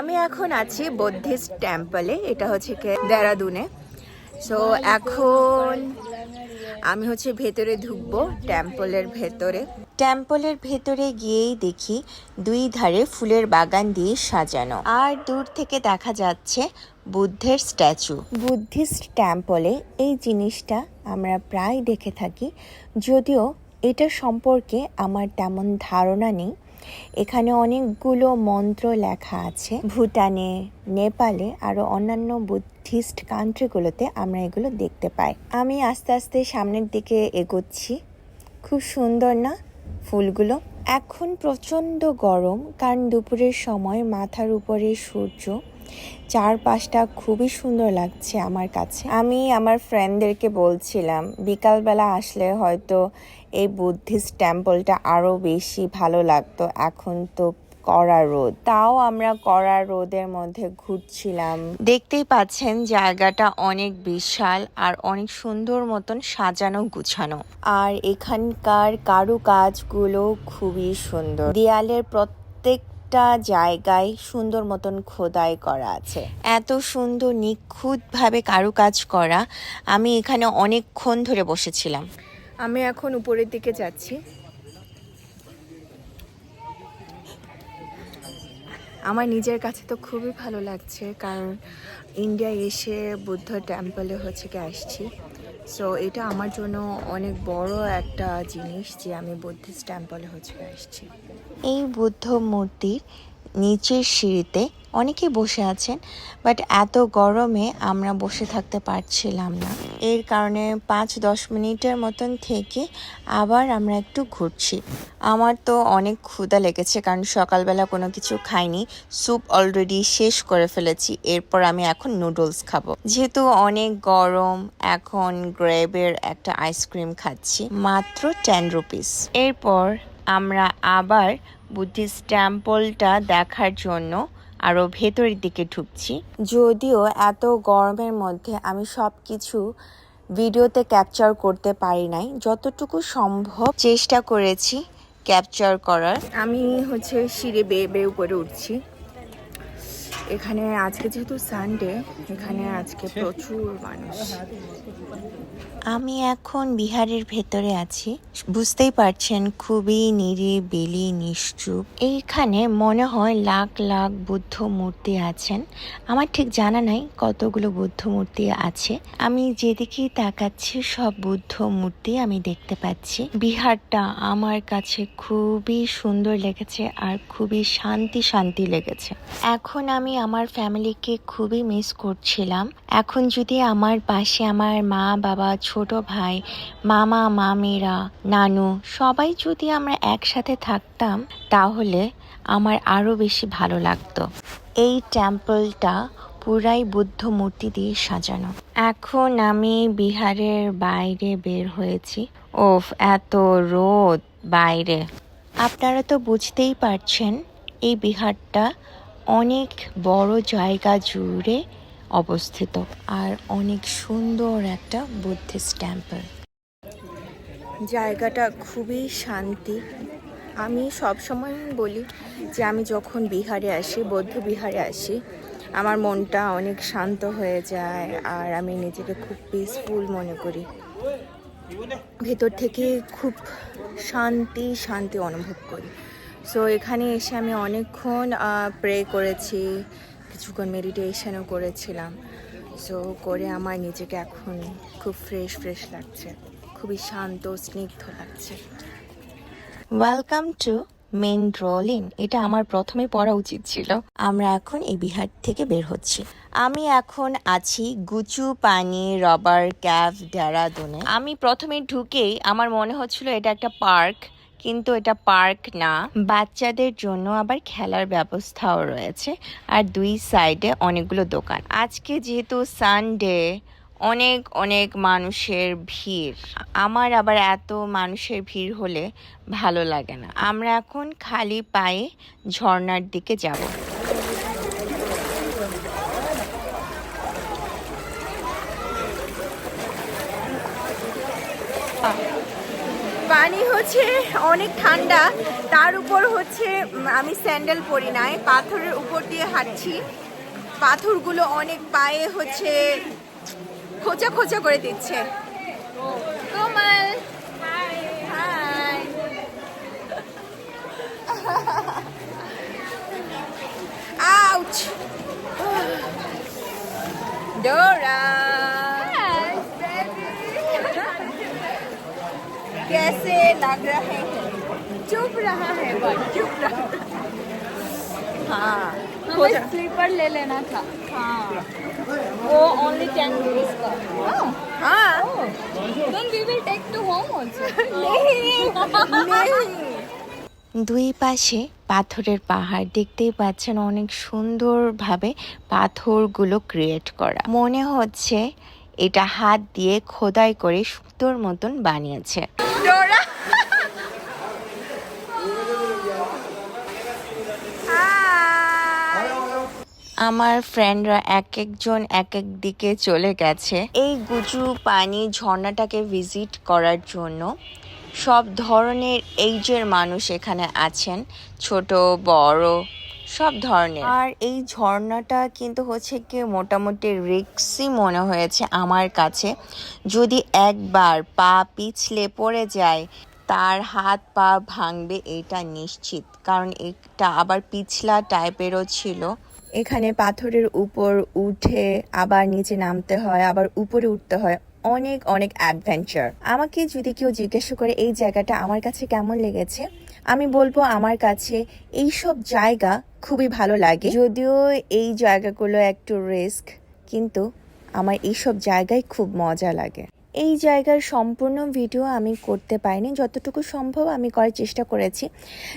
আমি এখন আছি বুদ্ধিস্ট টেম্পলে এটা হচ্ছে দেরাদুনে সো এখন আমি হচ্ছে ভেতরে ঢুকবো টেম্পলের ভেতরে। টেম্পলের ভেতরে গিয়েই দেখি দুই ধারে ফুলের বাগান দিয়ে সাজানো। আর দূর থেকে দেখা যাচ্ছে বুদ্ধের স্ট্যাচু। বুদ্ধিস্ট টেম্পলে এই জিনিসটা আমরা প্রায় দেখে থাকি যদিও এটা সম্পর্কে আমার তেমন ধারণা নেই। এখানে অনেকগুলো মন্ত্র লেখা আছে। ভুটানে, নেপালে আরও অন্যান্য বুদ্ধিস্ট কান্ট্রিগুলোতে আমরা এগুলো দেখতে পাই। আমি আস্তে আস্তে সামনের দিকে এগোচ্ছি। খুব সুন্দর না ফুলগুলো? এখন প্রচণ্ড গরম, কারণ দুপুরের সময় মাথার উপরে সূর্য। চারপাশটা খুবই সুন্দর লাগছে আমার কাছে। আমি আমার ফ্রেন্ডদেরকে বলছিলাম, বিকালবেলা আসলে হয়তো এই বুদ্ধিস্ট টেম্পলটা আরও বেশি ভালো লাগতো, এখন তো কড়া রোদ। তাও আমরা কড়া রোদের মধ্যে ঘুরছিলাম। দেখতেই পাচ্ছেন জায়গাটা অনেক বিশাল আর অনেক সুন্দর মতন সাজানো গুছানো। আর এখানকার কারুকাজগুলো খুবই সুন্দর। দেয়ালের প্রত্যেকটা জায়গায় সুন্দর মতন খোদাই করা আছে। এত সুন্দর নিখুঁতভাবে কারুকাজ করা। আমি এখানে অনেকক্ষণ ধরে বসেছিলাম। আমি এখন উপরের দিকে যাচ্ছি। আমার নিজের কাছে তো খুবই ভালো লাগছে কারণ ইন্ডিয়া এসে বুদ্ধ টেম্পলে হচ্ছে কি আসছি। সো এটা আমার জন্য অনেক বড় একটা জিনিস যে আমি বুদ্ধিস্ট টেম্পলে হচ্ছে কি আসছি। এই বুদ্ধ মূর্তির নিচের সিঁড়িতে অনেকে বসে আছেন, বাট এত গরমে আমরা বসে থাকতে পারছিলাম না। এর কারণে পাঁচ দশ মিনিটের মতন থেকে আবার আমরা একটু ঘুরছি। আমার তো অনেক ক্ষুধা লেগেছে, কারণ সকালবেলা কোনো কিছু খাইনি। স্যুপ অলরেডি শেষ করে ফেলেছি, এরপর আমি এখন নুডলস খাব। যেহেতু অনেক গরম, এখন গ্রেবের একটা আইসক্রিম খাচ্ছি, মাত্র টেন রুপিস। এরপর আমরা আবার বুদ্ধিস্ট টেম্পলটা দেখার জন্য আরও ভেতরের দিকে ঢুকছি। যদিও এত গরমের মধ্যে আমি সব কিছু ভিডিওতে ক্যাপচার করতে পারি নাই, যতটুকু সম্ভব চেষ্টা করেছি ক্যাপচার করার। আমি হচ্ছে সিঁড়ি বেয়ে বেয়ে উপরে উঠছি। এখানে আজকে যেহেতু সানডে এখানে আজকে প্রচুর মানুষ। আমি এখন বিহারের ভেতরে আছি। বুঝতেই পারছেন খুবই নিরিবিলি নিশ্চুপ। এইখানে মনে হয় লাখ লাখ বুদ্ধ মূর্তি আছেন। আমার ঠিক জানা নাই কতগুলো বুদ্ধ মূর্তি আছে। আমি যেদিকেই তাকাচ্ছি সব বুদ্ধ মূর্তি আমি দেখতে পাচ্ছি। বিহারটা আমার কাছে খুবই সুন্দর লেগেছে আর খুবই শান্তি শান্তি লেগেছে। এখন আমি আমার ফ্যামিলিকে খুবই মিস করছিলাম। এখন যদি আমার পাশে আমার মা, বাবা, ছোট ভাই, মামা, মামিরা, নানু সবাই যদি আমরা একসাথে থাকতাম, তাহলে আমার আরও বেশি ভালো লাগতো। এই টেম্পলটা পুরাই বুদ্ধ মূর্তি দিয়ে সাজানো। এখন আমি বিহারের বাইরে বের হয়েছি। ওফ, এত রোদ বাইরে। আপনারা তো বুঝতেই পারছেন, এই বিহারটা অনেক বড় জায়গা জুড়ে অবস্থিত আর অনেক সুন্দর একটা বুদ্ধিস্ট টেম্পল জায়গাটা খুবই শান্তি। আমি সব সময় বলি যে আমি যখন বিহারে আসি, বৌদ্ধ বিহারে আসি, আমার মনটা অনেক শান্ত হয়ে যায় আর আমি নিজেকে খুব পিসফুল মনে করি। ভেতর থেকে খুব শান্তি শান্তি অনুভব করি। সো এখানে এসে আমি অনেকক্ষণ প্রে করেছি, কিছুক্ষণ মেডিটেশনও করেছিলাম। সো করে আমার নিজেকে এখন খুব ফ্রেশ ফ্রেশ লাগছে। খুবই শান্ত, স্নিগ্ধ লাগছে। ওয়েলকাম টু মেন রোলিন এটা আমার প্রথমে পড়া উচিত ছিল। আমরা এখন এই বিহার থেকে বের হচ্ছি। আমি এখন আছি গুচু, পানি রবার ক্যাভ ডেরাদুনে আমি প্রথমে ঢুকেই আমার মনে হচ্ছিল এটা একটা পার্ক কিন্তু এটা পার্ক না। বাচ্চাদের জন্য আবার খেলার ব্যবস্থাও রয়েছে। আর দুই সাইডে অনেকগুলো দোকান। আজকে যেহেতু সানডে অনেক অনেক মানুষের ভিড়। আমার আবার এত মানুষের ভিড় হলে ভালো লাগে না। আমরা এখন খালি পায়ে ঝর্নার দিকে যাব। পানি হচ্ছে অনেক ঠান্ডা। তার উপর হচ্ছে আমি স্যান্ডেল পরি নাই। পাথরের উপর দিয়ে হাঁটছি। পাথরগুলো অনেক পায়ে হচ্ছে খোঁচা খোঁচা করে দিচ্ছে। कैसे लग रहा है चुप रहा है बट चुप रहा हाँ हमें स्लीपर ले लेना था हाँ वो ओनली टेन रुपीज का हाँ then we will take to home also দুই পাশে পাথরের পাহাড় দেখতেই পাচ্ছেন অনেক সুন্দরভাবে পাথরগুলো ক্রিয়েট করা মনে হচ্ছে এটা হাত দিয়ে খোদাই করে সুতোর মতন বানিয়েছে আমার ফ্রেন্ডরা এক একজন এক এক দিকে চলে গেছে। এই গুজু পানি ঝর্ণাটাকে ভিজিট করার জন্য সব ধরনের এইজের মানুষ এখানে আছেন। ছোট, বড় সব ধরনের। আর এই ঝর্ণাটা কিন্তু হচ্ছে কি মোটামুটি রিক্সই মনে হয়েছে আমার কাছে। যদি একবার পা পিছলে পড়ে যায়, তার হাত পা ভাঙবে, এটা নিশ্চিত। কারণ এটা আবার পিছলা টাইপেরও ছিল। এখানে পাথরের উপর উঠে আবার নিচে নামতে হয়, আবার উপরে উঠতে হয়। অনেক অনেক অ্যাডভেঞ্চার আমাকে যদি কেউ জিজ্ঞাসা করে, এই জায়গাটা আমার কাছে কেমন লেগেছে? আমি বলব, আমার কাছে এই সব জায়গা খুবই ভালো লাগে। যদিও এই জায়গাগুলো একটু রিস্ক কিন্তু আমার এইসব জায়গায় খুব মজা লাগে। এই জায়গার সম্পূর্ণ ভিডিও আমি করতে পারিনি। যতটুকু সম্ভব আমি করার চেষ্টা করেছি।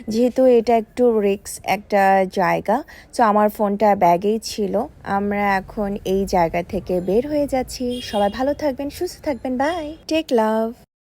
যেহেতু এটা একটু রিক্স একটা জায়গা, তো আমার ফোনটা ব্যাগেই ছিল। আমরা এখন এই জায়গা থেকে বের হয়ে যাচ্ছি। সবাই ভালো থাকবেন, সুস্থ থাকবেন, বাই। Take love.